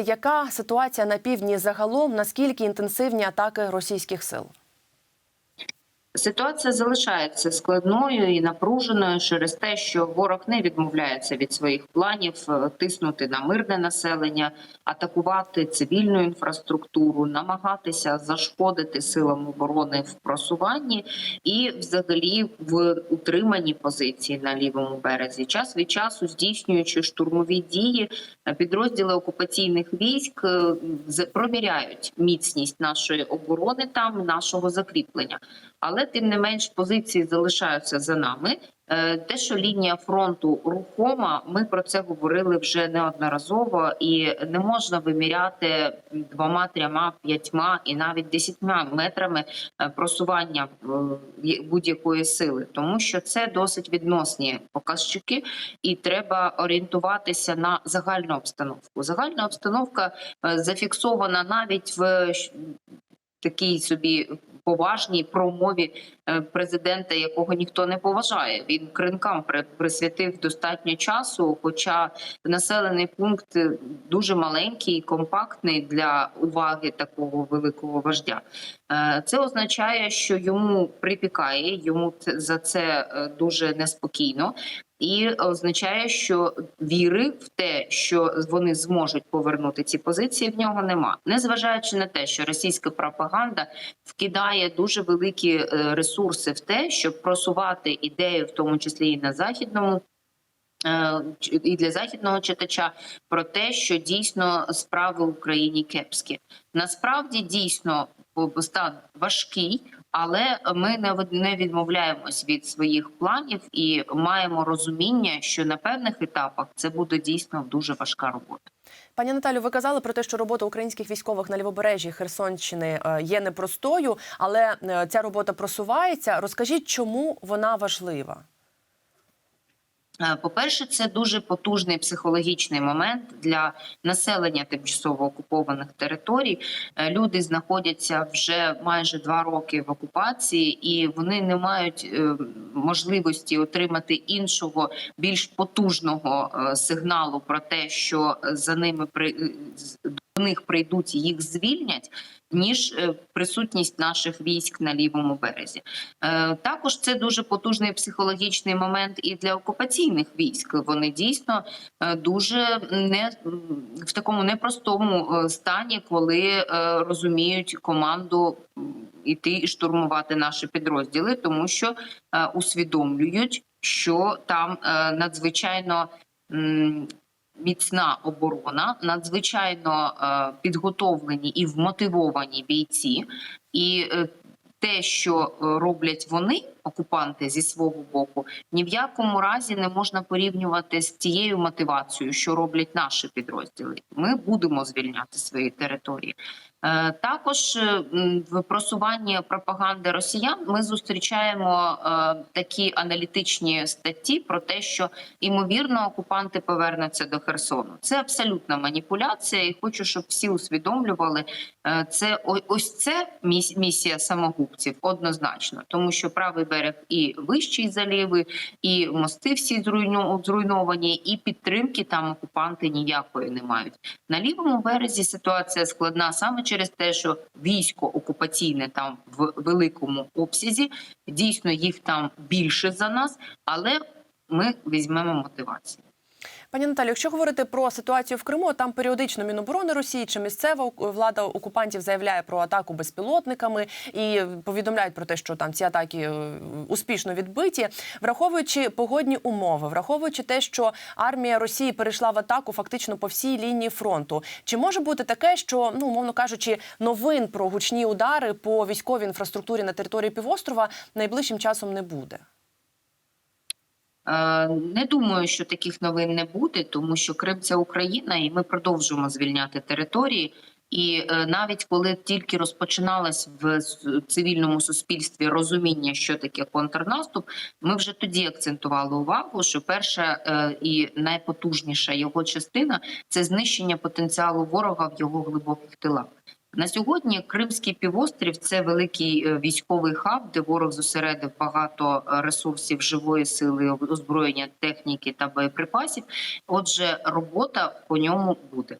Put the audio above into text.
Яка ситуація на півдні загалом? Наскільки інтенсивні атаки російських сил? Ситуація залишається складною і напруженою через те, що ворог не відмовляється від своїх планів е, тиснути на мирне населення, атакувати цивільну інфраструктуру, намагатися зашкодити силам оборони в просуванні і, взагалі, в утриманні позиції на лівому березі, час від часу здійснюючи штурмові дії, е, підрозділи окупаційних військ е, провіряють міцність нашої оборони там, нашого закріплення. Але тим не менш позиції залишаються за нами. Е, Те, що лінія фронту рухома, ми про це говорили вже неодноразово, і не можна виміряти двома, трьома, п'ятьма і навіть десятьма метрами е, просування е, будь-якої сили, тому що це досить відносні показчики, і треба орієнтуватися на загальну обстановку. Загальна обстановка зафіксована навіть в такій собі поважній промові е, президента, якого ніхто не поважає. Він кринкам при- присвятив достатньо часу, хоча населений пункт е, дуже маленький, і компактний для уваги такого великого вождя. Е, Це означає, що йому припікає, йому за це дуже неспокійно. І означає, що віри в те, що вони зможуть повернути ці позиції, в нього нема, незважаючи на те, що російська пропаганда вкидає дуже великі е, ресурси в те, щоб просувати ідею, в тому числі і на західному. е, І для західного читача про те, що дійсно справи в Україні кепські. Насправді дійсно стан важкий, але ми не від- не відмовляємось від своїх планів і маємо розуміння, що на певних етапах це буде дійсно дуже важка робота. Пані Наталю, ви казали про те, що робота українських військових на лівобережжі Херсонщини е, є непростою, але е, ця робота просувається. Розкажіть, чому вона важлива? Е, По-перше, це дуже потужний психологічний момент для населення тимчасово окупованих територій. Е, Люди знаходяться вже майже два роки в окупації, і вони не мають е, можливості отримати іншого більш потужного сигналу про те, що за ними при до них прийдуть і їх звільнять, ніж е, присутність наших військ на лівому березі. Е, Також це дуже потужний психологічний момент і для окупаційних військ. Вони дійсно е, дуже не в такому непростому стані, коли розуміють команду іти і штурмувати наші підрозділи, тому що усвідомлюють, що там надзвичайно. Міцна оборона, надзвичайно е, підготовлені і вмотивовані бійці, і е, те, що е, роблять вони, окупанти зі свого боку, ні в якому разі не можна порівнювати з тією мотивацією, що роблять наші підрозділи. Ми будемо звільняти свої території. Е, Також е, в просуванні пропаганди росіян ми зустрічаємо е, такі аналітичні статті про те, що ймовірно окупанти повернуться до Херсону. Це абсолютна маніпуляція, і хочу, щоб всі усвідомлювали. Це ось це місія самогубців однозначно, тому що правий берег і вищий заліви, і мости всі зруйно- зруйновані, і підтримки там окупанти ніякої не мають. На лівому березі ситуація складна саме через те, що військо окупаційне там в великому обсязі. Дійсно, їх там більше за нас, але ми візьмемо мотивацію. Пані Наталі, якщо говорити про ситуацію в Криму, там періодично Міноборони Росії чи місцева влада окупантів заявляє про атаку безпілотниками і повідомляють про те, що там ці атаки е, успішно відбиті, враховуючи погодні умови, враховуючи те, що армія Росії перейшла в атаку фактично по всій лінії фронту. Чи може бути таке, що ну умовно кажучи, новин про гучні удари по військовій інфраструктурі на території півострова найближчим часом не буде? Е, Не думаю, що таких новин не буде, тому що Крим це Україна, і ми продовжуємо звільняти території. І е, навіть коли тільки розпочиналось в цивільному суспільстві розуміння, що таке контрнаступ, ми вже тоді акцентували увагу, що перша е, і найпотужніша його частина це знищення потенціалу ворога в його глибоких тилах. На сьогодні Кримський півострів це великий е, військовий хаб, де ворог зосередив багато е, ресурсів живої сили, озброєння, техніки та боєприпасів. Отже, робота по ньому буде.